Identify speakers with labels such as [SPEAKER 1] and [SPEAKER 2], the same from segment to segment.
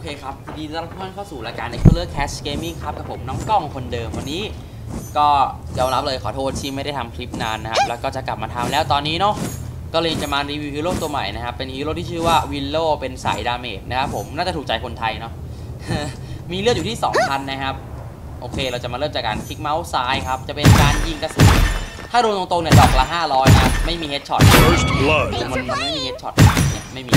[SPEAKER 1] ครับยินดีต้อนรับทุกท่านเข้าสู่รายการ e x p l o r e r Cash Gaming ครับกับผมน้องกล้องคนเดิมวันนี้ ก็ยอมรับเลยขอโทษที่ไม่ได้ทำคลิปนานนะครับ แล้วก็จะกลับมาทำแล้วตอนนี้เนาะก็เลยจะมารีวิวฮีโร่ตัวใหม่นะครับ เป็นฮีโร่ที่ชื่อว่าวิลโลเป็นสายดาเมจนะครับผมน่าจะถูกใจคนไทยเนาะมีเลือดอยู่ที่ 2,000 นะครับ โอเคเราจะมาเริ่มจากการคลิกเมาส์ซ้ายครับ จะเป็นการยิงกระสุนถ้าโดนตรงๆเนี่ยดอกละ 500 นะ ไม่มีเฮดช็อต
[SPEAKER 2] First blood.
[SPEAKER 1] มันมันไม่มีเฮดช็อตเนี่ยไม่มี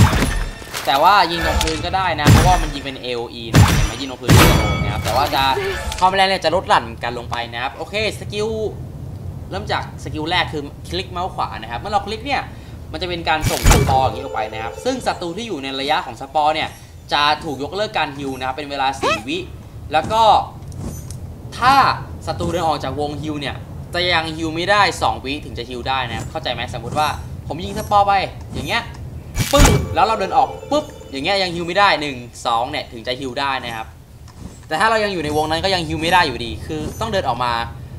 [SPEAKER 1] แต่ว่ายิงตรงพื้นก็ได้นะ เพราะว่ามันยิงเป็น AOE นะเห็นไหมยิงตรงพื้นก็โดนนะครับ แต่ว่าจะความแรงเนี่ยจะลดหลั่นกันลงไปนะครับ โอเค สกิล เริ่มจากสกิลแรกคือคลิกเมาส์ขวานะครับ เมื่อเราคลิกเนี่ย มันจะเป็นการส่งสปอร์อย่างนี้ออกไปนะครับ ซึ่งศัตรูที่อยู่ในระยะของสปอร์เนี่ย จะถูกยกเลิกการฮิวนะครับ เป็นเวลา 4 วิ แล้วก็ ถ้าศัตรูเดินออกจากวงฮิวเนี่ย จะยังฮิวไม่ได้ 2 วิถึงจะฮิวได้นะครับ เข้าใจไหมสมมติว่า ผมยิงสปอร์ไป อย่างเงี้ย ปึ้งแล้วเราเดินออกปุ๊บอย่างเงี้ยยังฮิวไม่ได้ 1 2เนี่ยถึงจะฮิวได้นะครับ แต่ถ้าเรายังอยู่ในวงนั้นก็ยังฮิวไม่ได้อยู่ดี คือต้องเดินออกมา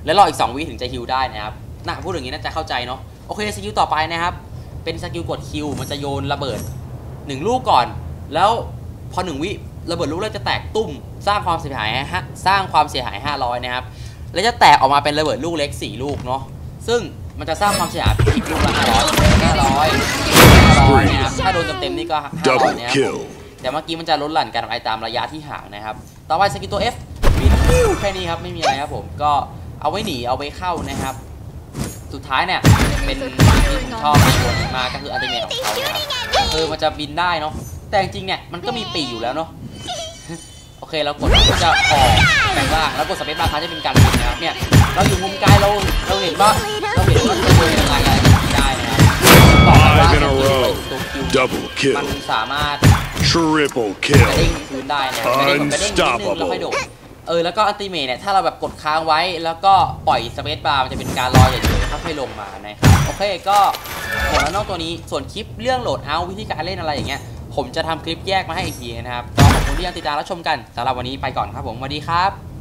[SPEAKER 1] แล้วรออีก2วิถึงจะฮิวได้นะครับน่าพูดอย่างนี้น่าจะเข้าใจเนาะโอเคสกิลต่อไปนะครับ เป็นสกิลกดคิวมันจะโยนระเบิด 1 ลูกก่อน แล้วพอ 1 วิระเบิดลูกแรกจะแตกตุ้ม สร้างความเสียหายห้ฮะสร้างความเสียหาย 500 นะครับ แล้วจะแตกออกมาเป็นระเบิดลูกเล็ก 4 ลูกเนาะซึ่งมันจะสร้างความเสียหายอีกลูกละ500 500 ถ้าโดนเต็มๆนี่ก็500
[SPEAKER 2] Double
[SPEAKER 1] นะครับ
[SPEAKER 2] kill.
[SPEAKER 1] แต่เมื่อกี้มันจะลดหลั่นกันไปตามระยะที่ห่างนะครับ ต่อไปสกิลตัว F บินฟิวแค่นี้ครับไม่มีอะไรครับผมก็เอาไว้หนีเอาไว้เข้านะครับ สุดท้ายเนี่ยเป็นที่ผมชอบในตัวนี้มากก็คืออัลติเมทของเขานะครับคือมันจะบินได้เนาะแต่จริงๆเนี่ยมันก็มีปีกอยู่แล้วเนาะโอเคเรากดก็จะออกแปลงร่างแล้วกดสเปซบาร์ค้างจะเป็นการบินนะครับเนี่ยเราอยู่มุมไกลเราเราเห็นว่าเราเห็นว่าจะเดินยังไงอะไรแบบนี้ได้นะครับบอกเลยว่า
[SPEAKER 2] Double
[SPEAKER 1] มัน
[SPEAKER 2] kill.
[SPEAKER 1] สามารถ
[SPEAKER 2] Triple
[SPEAKER 1] กระเด้ง
[SPEAKER 2] kill.
[SPEAKER 1] คืนได้นะครับกระเด้งแบบกระเด้งนิดนึงแล้วค่อยโดดเออแล้วก็อัลติเมทเนี่ยถ้าเราแบบกดค้างไว้แล้วก็ปล่อยสเปซบาร์มันจะเป็นการลอยเฉยๆค่อยๆลงมานะครับโอเคก็หมดแล้วนอกตัวนี้ส่วนคลิปเรื่องโหลดเอาวิธีการเล่นอะไรอย่างเงี้ยผมจะทำคลิปแยกมาให้อีกทีนะครับก็ขอบคุณที่ยังติดตามรับชมกันสำหรับวันนี้ไปก่อนครับผมสวัสดีครับ